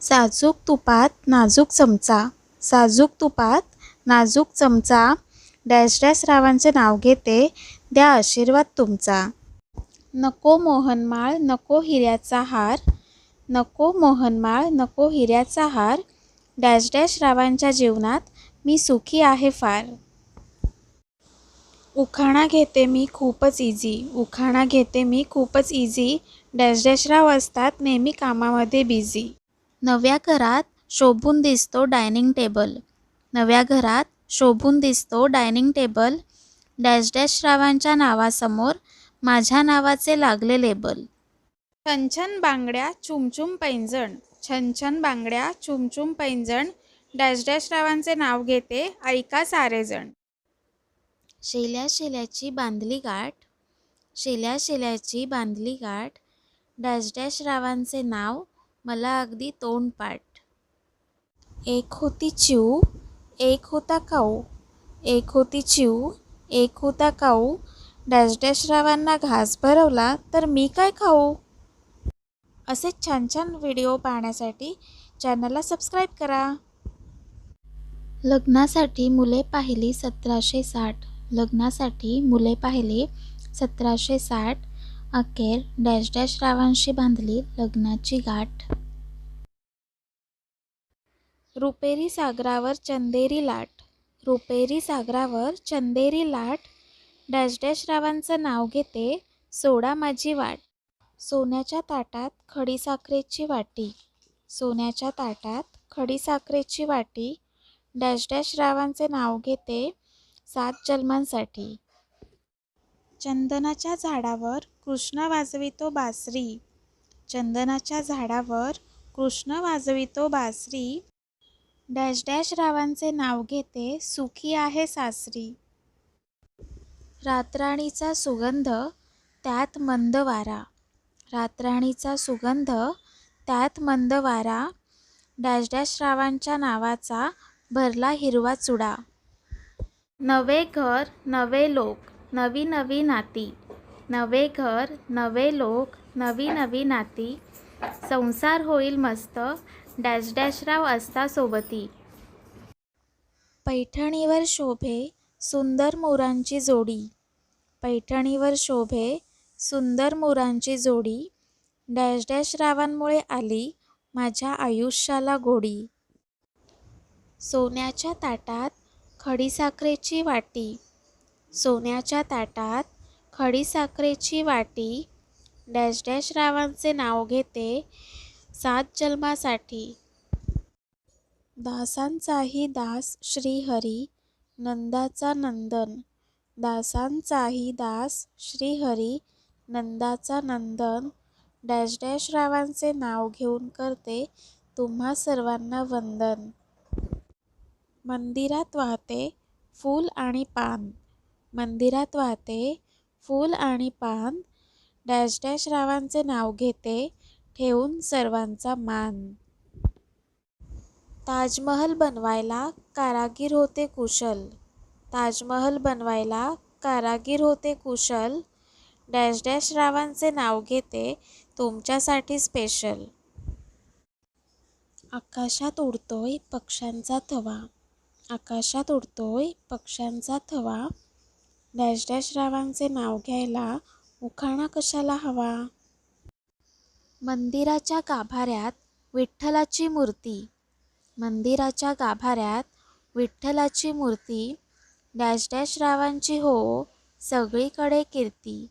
साजूक तुपात नाजूक चमचा. साजूक तुपात नाजूक चमचा. डॅश डॅश रावांचे नाव घेते द्या आशीर्वाद तुमचा. नको मोहनमाळ नको हिऱ्याचा हार. नको मोहनमाळ नको हिऱ्याचा हार. डॅश डॅश रावांच्या जीवनात मी सुखी आहे फार. उखाणा घेते मी खूपच इझी उखाणा घेते मी खूपच इझी डॅश डॅश राव असतात नेहमी कामामध्ये बिझी नव्या घरात शोभून दिसतो डायनिंग टेबल. नव्या घरात शोभून दिसतो डायनिंग टेबल. डॅश डॅश रावांच्या नावासमोर माझ्या नावाचे लागले लेबल. छनछन बांगड्या चुमचुम पैंजण. छनछन बांगड्या चुमचुम पैंजण. डॅश डॅश रावांचे नाव घेते ऐका सारेजण. शेल्या शेल्याची बांधली गाठ. शेल्या शेल्याची बांधली गाठ. डॅश डॅश रावांचे नाव मला अगदी तोंडपाठ. एक होती चिऊ एक होता काऊ. एक होती चिऊ एक होता काऊ. डॅश डॅश रावांना घास भरवला तर मी काय खाऊ? असे छान छान व्हिडिओ पाहण्यासाठी चॅनलला सबस्क्राईब करा. लग्नासाठी मुले पाहिली सतराशे साठ. लग्नासाठी मुले पाहिली सतराशे साठ. अखेर डॅश डॅश रावांशी बांधली लग्नाची गाठ. रुपेरी सागरावर चंदेरी लाट. रुपेरी सागरावर चंदेरी लाट. डॅश डॅश रावांचं नाव घेते सोडा माझी वाट. सोन्याच्या ताटात खडीसाखरेची वाटी. सोन्याच्या ताटात खडीसाखरेची वाटी. डॅश डॅश रावांचे नाव घेते सात जन्मांसाठी. चंदनाच्या झाडावर कृष्ण वाजवितो बासरी. चंदनाच्या झाडावर कृष्ण वाजवितो बासरी. डॅश डॅश रावांचे नाव घेते सुखी आहे सासरी. रातराणीचा सुगंध त्यात मंद वारा. रातराणीचा सुगंध त्यात मंद वारा. डॅश डॅश रावांच्या नावाचा भरला हिरवा चुडा. नवे घर नवे लोक. नवी नवी नाती. नवे घर नवे लोक नवी नवी नाती. संसार होईल मस्त. डॅश डॅश राव असता सोबती. पैठणीवर शोभे सुंदर मोरांची जोडी. पैठणीवर शोभे सुंदर मोरांची जोडी. डॅश डॅश रावांमुळे आली माझ्या आयुष्याला गोडी. सोन्याच्या ताटात खडीसाखरेची वाटी. सोन्याच्या ताटात खडीसाखरेची वाटी डॅश डॅश रावांचे नाव घेते सात जन्मासाठी. दासांचाही दास श्रीहरी नंदाचा नंदन. दासांचाही दास श्रीहरी नंदाचा नंदन. डॅश डॅश रावांचे नाव घेऊन करते तुम्हा सर्वांना वंदन. मंदिरात वाहते फूल आणि पान. मंदिरात वाहते फूल आणि पान डॅश डॅश रावांचे नाव घेते ठेवून सर्वांचा मान. ताजमहल बनवायला कारागीर होते कुशल. ताजमहल बनवायला कारागीर होते कुशल. डॅश डॅश रावांचे नाव घेते तुमच्यासाठी स्पेशल आकाशात उडतोय पक्ष्यांचा थवा. आकाशात उडतोय पक्ष्यांचा थवा. डॅश डॅश रावांचे नाव घ्यायला उखाणा कशाला हवा? मंदिराच्या गाभाऱ्यात विठ्ठलाची मूर्ती. मंदिराच्या गाभाऱ्यात विठ्ठलाची मूर्ती. डॅश डॅश रावांची हो सगळीकडे कीर्ती.